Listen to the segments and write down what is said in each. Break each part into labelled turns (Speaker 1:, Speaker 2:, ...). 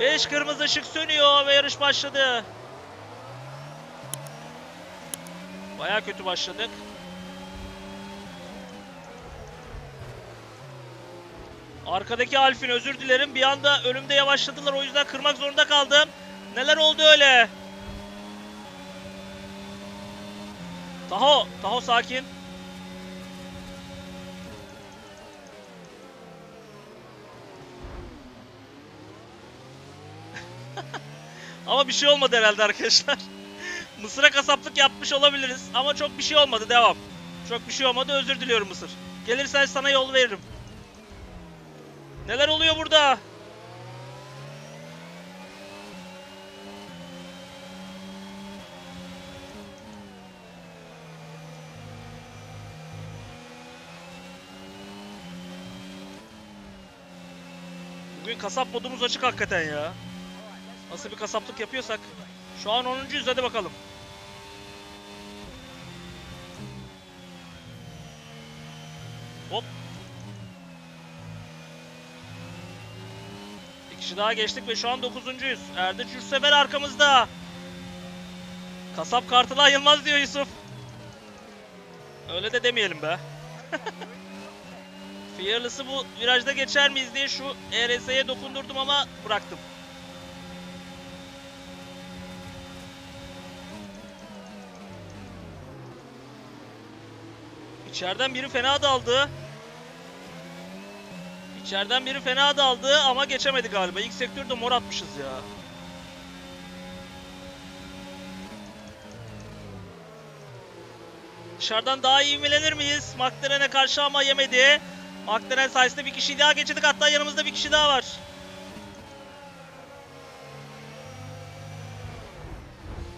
Speaker 1: 5 kırmızı ışık sönüyor ve yarış başladı. Baya kötü başladık. Arkadaki Alfin özür dilerim. Bir anda önümde yavaşladılar. O yüzden kırmak zorunda kaldım. Neler oldu öyle? Taho, Taho sakin. Ama bir şey olmadı herhalde arkadaşlar. Mısır'a kasaplık yapmış olabiliriz ama çok bir şey olmadı. Devam. Çok bir şey olmadı. Özür diliyorum Mısır. Gelirsen sana yol veririm. Neler oluyor burada? Bugün kasap modumuz açık hakikaten ya. Nasıl bir kasaplık yapıyorsak. Şu an 10.yüz hadi bakalım. Hop. Bir kişi daha geçtik ve şu an 9.yüz. Erdinç Yurtsever arkamızda. Kasap kartına Yılmaz diyor Yusuf. Öyle de demeyelim be. Fearless'ı bu virajda geçer miyiz diye şu ERS'ye dokundurdum ama bıraktım. İçeriden biri fena daldı. İçeriden biri fena daldı ama geçemedi galiba. İlk sektörde mor atmışız ya. Dışarıdan daha iyi ivmelenir miyiz? McLaren'e karşı ama yemedi. McLaren sayesinde bir kişi daha geçirdik. Hatta yanımızda bir kişi daha var.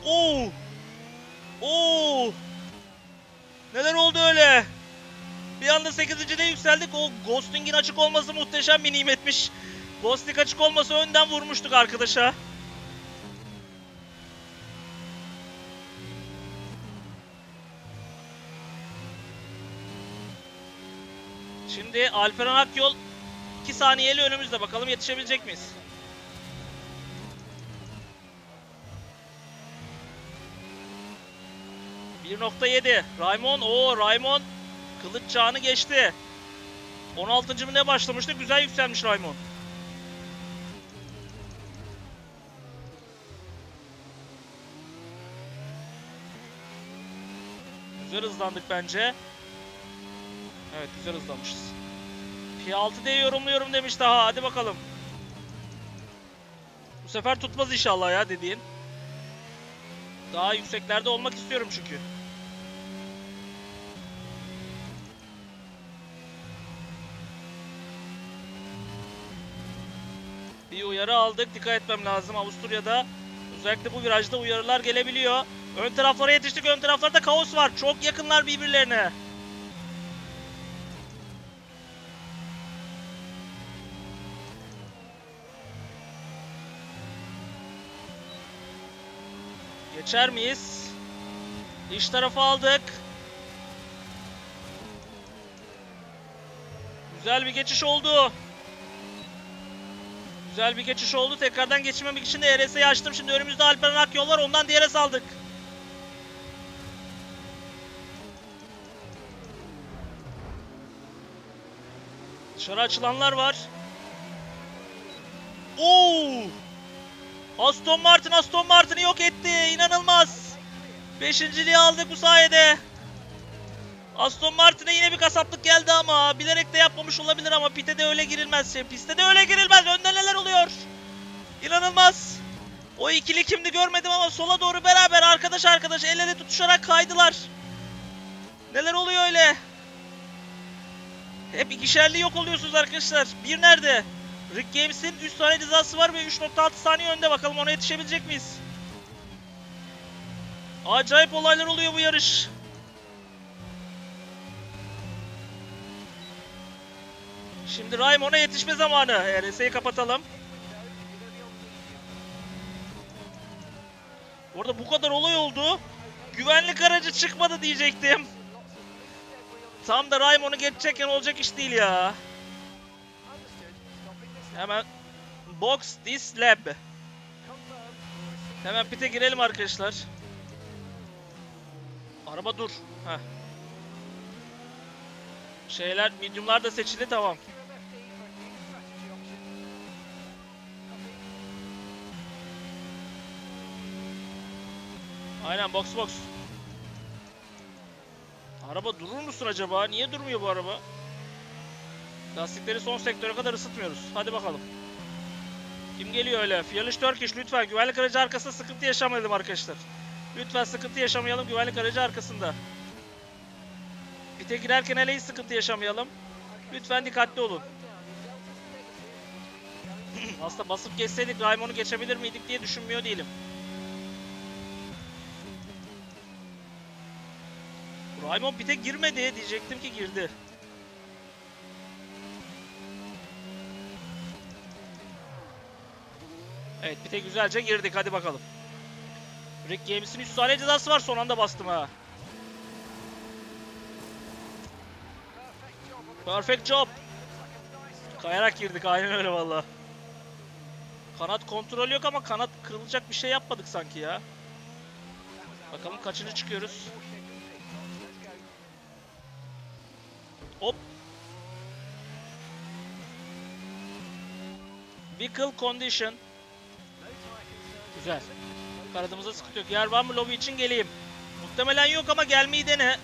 Speaker 1: Oo! Oo! Neler oldu öyle? Bir anda 8.de yükseldik. O Ghosting'in açık olması muhteşem bir nimetmiş. Ghosting açık olmasa önden vurmuştuk arkadaşa. Şimdi Alperen Akyol 2 saniyeli önümüzde. Bakalım yetişebilecek miyiz? ...1.7. Raymond, o Raymond kılıç çağını geçti. 16. mı ne başlamıştı? Güzel yükselmiş Raymond. Güzel hızlandık bence. Evet güzel hızlanmışız. P6 diye yorumluyorum demiş daha. Hadi bakalım. Bu sefer tutmaz inşallah ya dediğin. Daha yükseklerde olmak istiyorum çünkü. Bir uyarı aldık. Dikkat etmem lazım. Avusturya'da özellikle bu virajda uyarılar gelebiliyor. Ön taraflara yetiştik. Ön taraflarda kaos var. Çok yakınlar birbirlerine. Geçer miyiz? İç tarafı aldık. Güzel bir geçiş oldu. Güzel bir geçiş oldu. Tekrardan geçmemek için de ERS'yi açtım. Şimdi önümüzde Alperen Akyol var. Ondan DRS aldık. Dışarı açılanlar var. Oo! Aston Martin Aston Martin'i yok etti. İnanılmaz. Beşinciliği aldık bu sayede. Aston Martin'e yine bir kasaplık geldi ama bilerek de yapmamış olabilir ama pite de öyle girilmez. Piste de öyle girilmez. Önde neler oluyor? İnanılmaz. O ikili kimdi görmedim ama sola doğru beraber arkadaş arkadaş el ele tutuşarak kaydılar. Neler oluyor öyle? Hep ikişerli yok oluyorsunuz arkadaşlar. Bir nerede? Rick Games'in 3 saniye cezası var ve 3.6 saniye önde. Bakalım ona yetişebilecek miyiz? Acayip olaylar oluyor bu yarış. Şimdi Raymon'a yetişme zamanı. RS'yi kapatalım. Bu arada bu kadar olay oldu. Güvenlik aracı çıkmadı diyecektim. Tam da Raymon'u geçecekken olacak iş değil ya. Hemen box this lab. Hemen pite girelim arkadaşlar. Araba dur. Heh. Şeyler, mediumlar da seçildi tamam. Aynen box box. Araba durur musun acaba? Niye durmuyor bu araba? Lastikleri son sektöre kadar ısıtmıyoruz. Hadi bakalım. Kim geliyor öyle? Fearless Turkish lütfen güvenlik aracı arkasında sıkıntı yaşamayalım arkadaşlar. Lütfen sıkıntı yaşamayalım güvenlik aracı arkasında. Pite girerken hele hiç sıkıntı yaşamayalım. Lütfen dikkatli olun. Aslında basıp geçseydik Raymon'u geçebilir miydik diye düşünmüyor değilim. Raymond pite girmedi diyecektim ki girdi. Evet pite güzelce girdik hadi bakalım. Rick Games'in 3 saniye cezası var son anda bastım ha. Perfect job. Kayarak girdik aynen öyle valla. Kanat kontrol yok ama kanat kırılacak bir şey yapmadık sanki ya. Bakalım kaçıncı çıkıyoruz. Hop. Vehicle condition. Güzel. Aradığımızda sıkıntı yok. Yer var mı lobi için geleyim. Muhtemelen yok ama gelmeyi dene.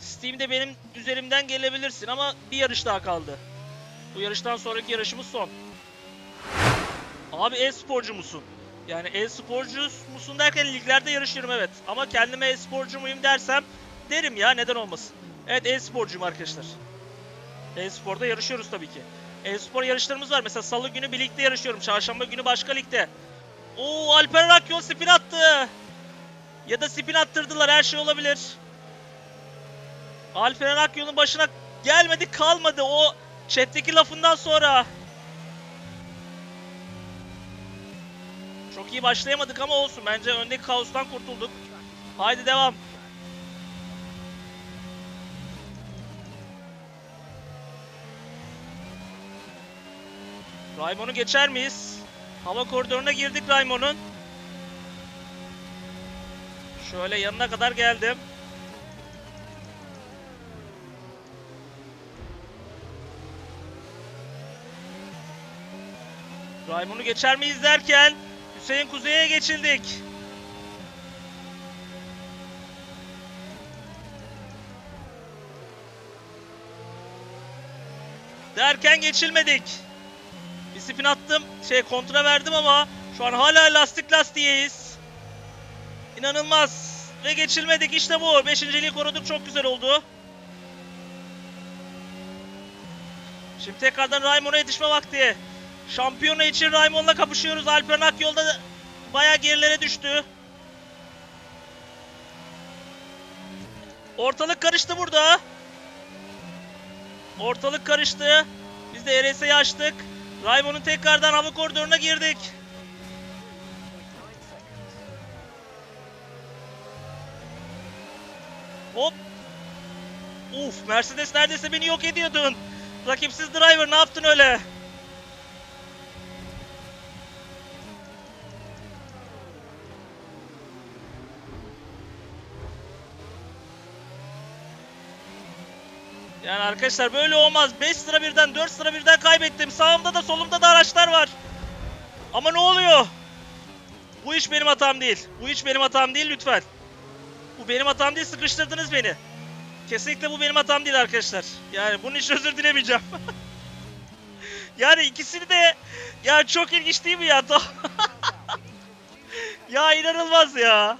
Speaker 1: Steam'de benim üzerimden gelebilirsin ama bir yarış daha kaldı. Bu yarıştan sonraki yarışımız son. Abi e-sporcu musun? Yani e-sporcu musun derken liglerde yarışıyorum evet. Ama kendime e-sporcu muyum dersem derim ya neden olmasın. Evet e-sporcuyum arkadaşlar. E-sporda yarışıyoruz tabii ki. E-spor yarışlarımız var. Mesela salı günü bir ligde yarışıyorum. Çarşamba günü başka ligde. Oo Alper Rakyol spin attı. Ya da spin attırdılar her şey olabilir. Alper Rakyol'un başına gelmedi kalmadı o chat'teki lafından sonra. Çok iyi başlayamadık ama olsun. Bence öndeki kaostan kurtulduk. Haydi devam. Raymon'u geçer miyiz? Hava koridoruna girdik Raymon'un. Şöyle yanına kadar geldim. Raymon'u geçer miyiz derken Hüseyin Kuzey'e geçildik. Derken geçilmedik. Spin attım. Şey kontra verdim ama şu an hala lastik lastiğeyiz. İnanılmaz. Ve geçilmedik. İşte bu. Beşinciliği koruduk. Çok güzel oldu. Şimdi tekrardan Raymon'a yetişme vakti. Şampiyona için Raymon'la kapışıyoruz. Alperen Akyol'da bayağı gerilere düştü. Ortalık karıştı burada. Ortalık karıştı. Biz de RS'yi açtık. Raymon'un tekrardan hava koridoruna girdik. Hop. Uf, Mercedes neredeyse beni yok ediyordun. Rakipsiz driver ne yaptın öyle? Yani arkadaşlar böyle olmaz. 5 sıra birden 4 sıra birden kaybettim. Sağımda da solumda da araçlar var. Ama ne oluyor? Bu iş benim hatam değil. Bu iş benim hatam değil lütfen. Bu benim hatam değil sıkıştırdınız beni. Kesinlikle bu benim hatam değil arkadaşlar. Yani bunun için özür dilemeyeceğim. yani ikisini de ya çok ilginç değil mi ya? ya inanılmaz ya.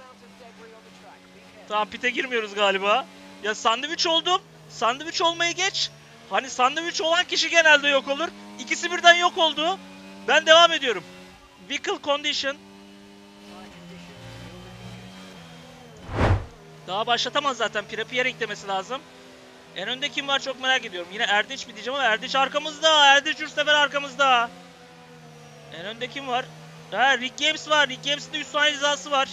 Speaker 1: Tamam pite girmiyoruz galiba. Ya sandviç oldum. Sandviç olmayı geç. Hani sandviç olan kişi genelde yok olur. İkisi birden yok oldu. Ben devam ediyorum. Vehicle condition. Daha başlatamaz zaten. Prepier eklemesi lazım. En önde kim var çok merak ediyorum. Yine Erdinç mi diyeceğim ama Erdinç arkamızda. Erdinç bu sefer arkamızda. En önde kim var? Ha Rick Games var. Rick Games'in de 3 saniye cezası var.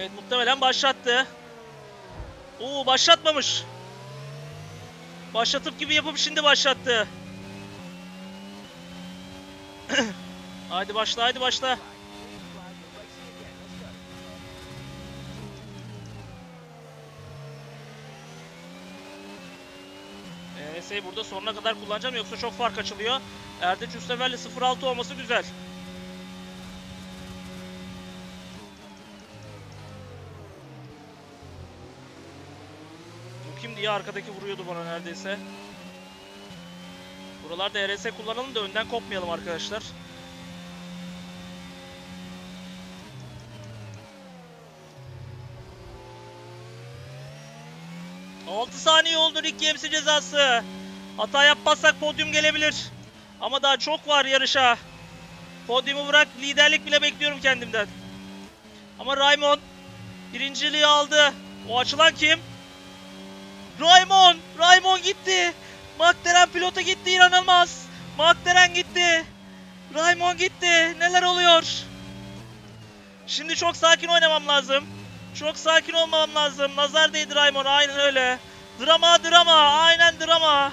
Speaker 1: Evet muhtemelen başlattı. Oo başlatmamış. Başlatıp gibi yapıp şimdi başlattı. haydi başla haydi başla. EMS'yi burada sonuna kadar kullanacağım yoksa çok fark açılıyor. Erdinç Üstever'le 0-6 olması güzel. Diye arkadaki vuruyordu bana neredeyse. Buralarda ERS kullanalım da önden kopmayalım arkadaşlar. Altı saniye oldu Rick James'in cezası. Hata yapmazsak podyum gelebilir. Ama daha çok var yarışa. Podyumu bırak liderlik bile bekliyorum kendimden. Ama Raymond birinciliği aldı. O açılan kim? Raymond! Raymond gitti. McLaren pilota gitti inanılmaz. McLaren gitti. Raymond gitti. Neler oluyor? Şimdi çok sakin oynamam lazım. Çok sakin olmam lazım. Nazar değdi Raymond. Aynen öyle. Drama drama. Aynen drama.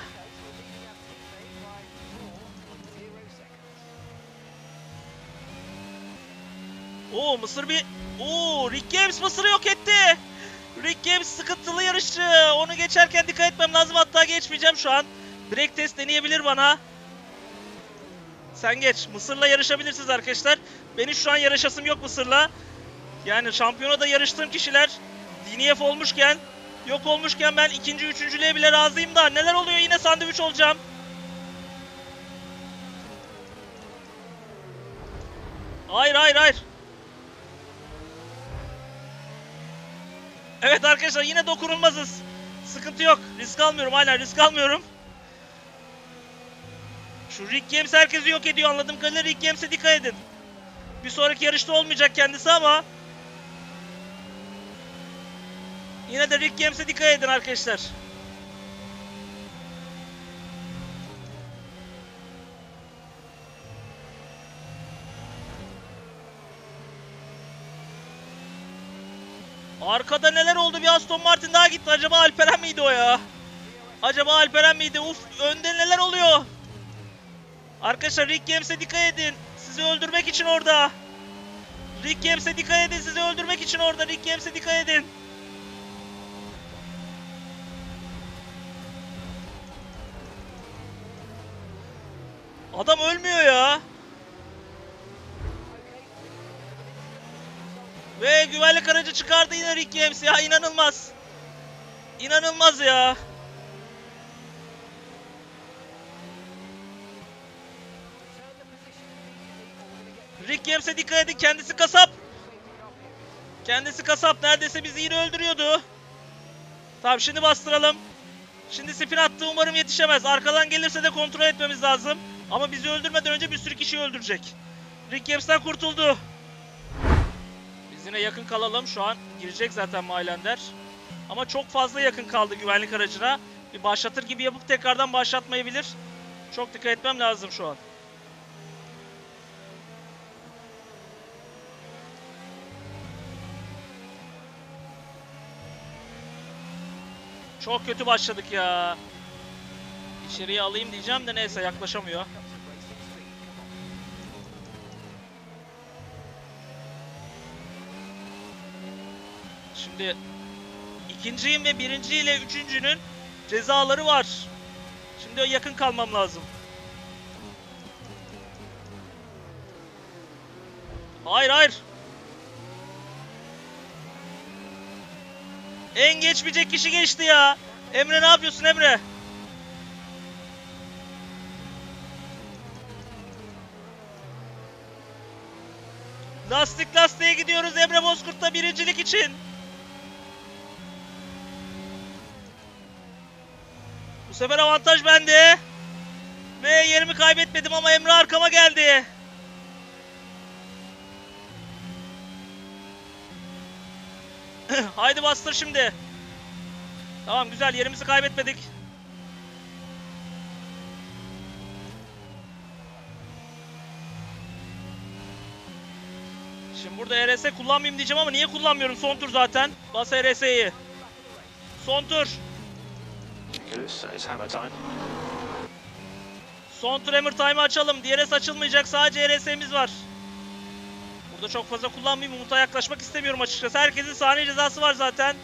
Speaker 1: Oo Mısır bir... Oo Rick James Mısır'ı yok etti. Rick James sıkıntılı yarışçı. Onu geçerken dikkat etmem lazım. Hatta geçmeyeceğim şu an. Break test deneyebilir bana. Sen geç. Mısır'la yarışabilirsiniz arkadaşlar. Benim şu an yarışasım yok Mısır'la. Yani şampiyonada yarıştığım kişiler DNF olmuşken, yok olmuşken ben ikinci, üçüncülüğe bile razıyım da neler oluyor yine sandviç olacağım. Hayır hayır hayır. Evet arkadaşlar yine dokunulmazız. Sıkıntı yok. Risk almıyorum hala risk almıyorum. Şu Rick James herkesi yok ediyor anladığım kadarıyla Rick James'e dikkat edin. Bir sonraki yarışta olmayacak kendisi ama Yine de Rick James'e dikkat edin arkadaşlar. Arkada neler oldu? Bir Aston Martin daha gitti. Acaba Alperen miydi o ya? Acaba Alperen miydi? Uf önde neler oluyor? Arkadaşlar Rick James'e dikkat edin. Sizi öldürmek için orada. Rick James'e dikkat edin. Sizi öldürmek için orada. Rick James'e dikkat edin. Adam ölmüyor ya. Ve güvenlik aracı çıkardı yine Rick James ya inanılmaz. İnanılmaz ya. Rick James'e dikkat edin kendisi kasap. Kendisi kasap neredeyse bizi yine öldürüyordu. Tamam şimdi bastıralım. Şimdi spin attı umarım yetişemez. Arkadan gelirse de kontrol etmemiz lazım. Ama bizi öldürmeden önce bir sürü kişiyi öldürecek. Rick James'ten kurtuldu. Biz yine yakın kalalım. Şu an girecek zaten Maylander. Ama çok fazla yakın kaldı güvenlik aracına. Bir başlatır gibi yapıp tekrardan başlatmayabilir. Çok dikkat etmem lazım şu an. Çok kötü başladık ya. İçeriye alayım diyeceğim de neyse yaklaşamıyor. Şimdi ikinciyim ve birinci ile üçüncünün cezaları var. Şimdi yakın kalmam lazım. Hayır hayır. En geçmeyecek kişi geçti ya. Emre ne yapıyorsun Emre? Lastik lastiğe gidiyoruz Emre Bozkurt'ta birincilik için. Sefer avantaj bende. Ve yerimi kaybetmedim ama Emre arkama geldi. Haydi bastır şimdi. Tamam güzel yerimizi kaybetmedik. Şimdi burada ERS kullanmayayım diyeceğim ama niye kullanmıyorum? Son tur zaten. Bas ERS'yi. Son tur. Son Hammer Time'ı açalım. DRS açılmayacak. Sadece RS'miz var. Burada çok fazla kullanmayayım. Umut'a yaklaşmak istemiyorum açıkçası. Herkesin saniye cezası var zaten.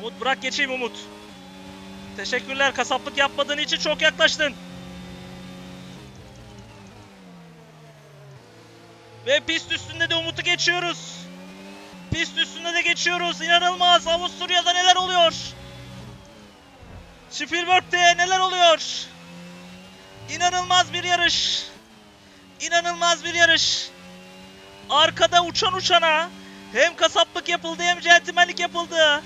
Speaker 1: Umut bırak geçeyim Umut. Teşekkürler kasaplık yapmadığın için çok yaklaştın. Ve pist üstünde de Umut'u geçiyoruz. Pist üstünde de geçiyoruz. İnanılmaz. Avusturya'da neler oluyor? Spielberg'de neler oluyor? İnanılmaz bir yarış. İnanılmaz bir yarış. Arkada uçan uçana hem kasaplık yapıldı hem centilmenlik yapıldı.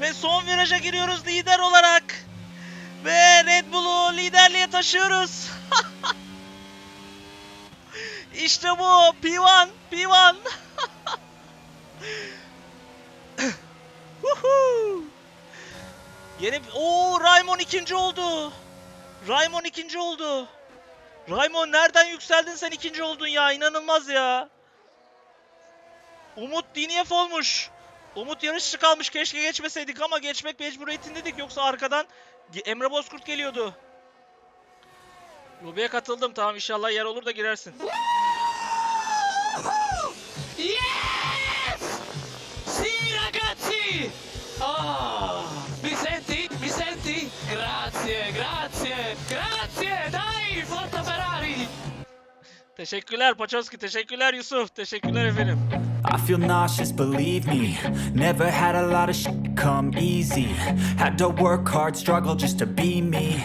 Speaker 1: Ve son viraja giriyoruz lider olarak. Ve Red Bull'u liderliğe taşıyoruz. İşte bu P1 P1 Huhu. Yeni o Raymond ikinci oldu. Raymond ikinci oldu. Raymond nereden yükseldin sen ikinci oldun ya inanılmaz ya. Umut DNF olmuş. Umut yarışçı kalmış keşke geçmeseydik ama geçmek mecburiyetindedik yoksa arkadan Emre Bozkurt geliyordu. Lobiye katıldım tamam inşallah yer olur da girersin.
Speaker 2: Yes! Ragazzi! Ah,
Speaker 1: Teşekkürler Paçoski, teşekkürler Yusuf, teşekkürler efendim.
Speaker 3: I feel nauseous, believe me. Never had a lot of shit come easy. Had to work hard, struggle just to be me.